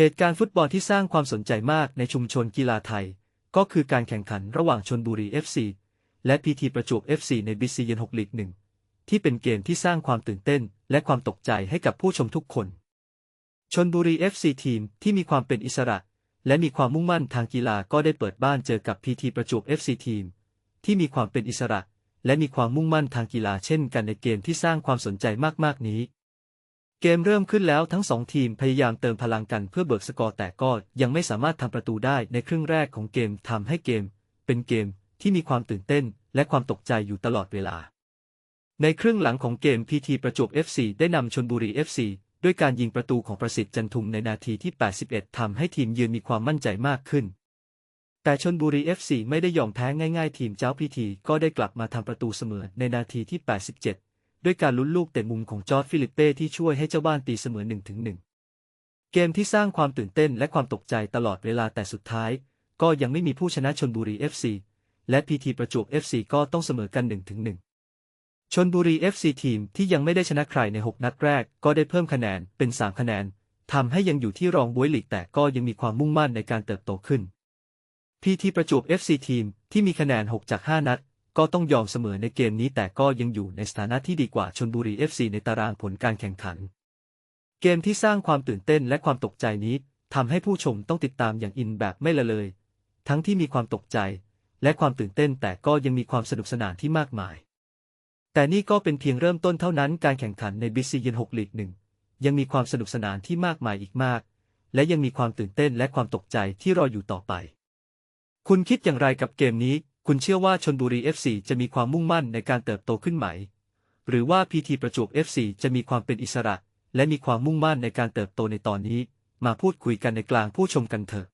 เหตุการณ์ฟุตบอลที่สร้างความสนใจมากในชุมชนกีฬาไทย ก็คือการแข่งขันระหว่างชนบุรี FC และพีทีประจวบ FC ในบีซีเย็น6ลีกหนึ่งที่เป็นเกมที่สร้างความตื่นเต้นและความตกใจให้กับผู้ชมทุกคน ชนบุรี FC ทีมที่มีความเป็นอิสระ และมีความมุ่งมั่นทางกีฬาก็ได้เปิดบ้านเจอกับพีทีประจวบ FC ทีม ที่มีความเป็นอิสระ และมีความมุ่งมั่นทางกีฬาเช่นกันในเกมที่สร้างความสนใจมากๆนี้ เกมเริ่มขึ้นแล้วทั้งสองทีมพยายามเติมพลังกันเพื่อเบิกสกอร์แต่ก็ยังไม่สามารถทำประตูได้ในครึ่งแรกของเกมทำให้เกม เป็นเกมที่มีความตื่นเต้นและความตกใจอยู่ตลอดเวลา ในครึ่งหลังของเกมพีทีประจวบ FC ได้นำชนบุรี FC ด้วยการยิงประตูของประสิทธิ์จันทุมในนาทีที่ 81 ทำให้ทีมยืนมีความมั่นใจมากขึ้น แต่ชนบุรี FC ไม่ได้ยอมแพ้ง่าย ๆ ทีมเจ้าพีทีก็ได้กลับมาทำประตูเสมอในนาทีที่ 87 ด้วยการลุ้นลูกเตะมุมของจอร์ดฟิลิปเป้ที่ช่วยให้เจ้าบ้านตีเสมอ1ถึง1เกมที่สร้างความตื่นเต้นและความตกใจตลอดเวลาแต่สุดท้าย ก็ยังไม่มีผู้ชนะชนบุรี FC และพีทีประจวบ FC ก็ต้องเสมอกัน1ถึง1ชนบุรี FC ทีมที่ยังไม่ได้ชนะใครใน 6 นัดแรก ก็ได้เพิ่มคะแนนเป็น 3 คะแนนทำให้ยังอยู่ที่รองบวยลีกแต่ก็ยังมีความมุ่งมั่นในการเติบโตขึ้นพีทีประจวบ FC ทีมที่มีคะแนน 6 จาก 5 นัด ก็ต้องยอมเสมอในเกมนี้แต่ก็ยังอยู่ในสถานะที่ดีกว่าชนบุรี FC ในตารางผลการแข่งขัน เกมที่สร้างความตื่นเต้นและความตกใจนี้ทำให้ผู้ชมต้องติดตามอย่างอินแบบไม่ละเลย ทั้งที่มีความตกใจ และความตื่นเต้นแต่ก็ยังมีความสนุกสนานที่มากมาย แต่นี่ก็เป็นเพียงเริ่มต้นเท่านั้นการแข่งขันในบิซีเยิน6ลีกหนึ่งยังมีความสนุกสนานที่มากมายอีกมาก และยังมีความตื่นเต้นและความตกใจที่รออยู่ต่อไป คุณคิดอย่างไรกับเกมนี้ คุณเชื่อว่าชนบุรี FC จะมีความมุ่งมั่นในการเติบโตขึ้นไหม หรือว่าพีทีประจวบ FC จะมีความเป็นอิสระ และมีความมุ่งมั่นในการเติบโตในตอนนี้ มาพูดคุยกันในกลางผู้ชมกันเถอะ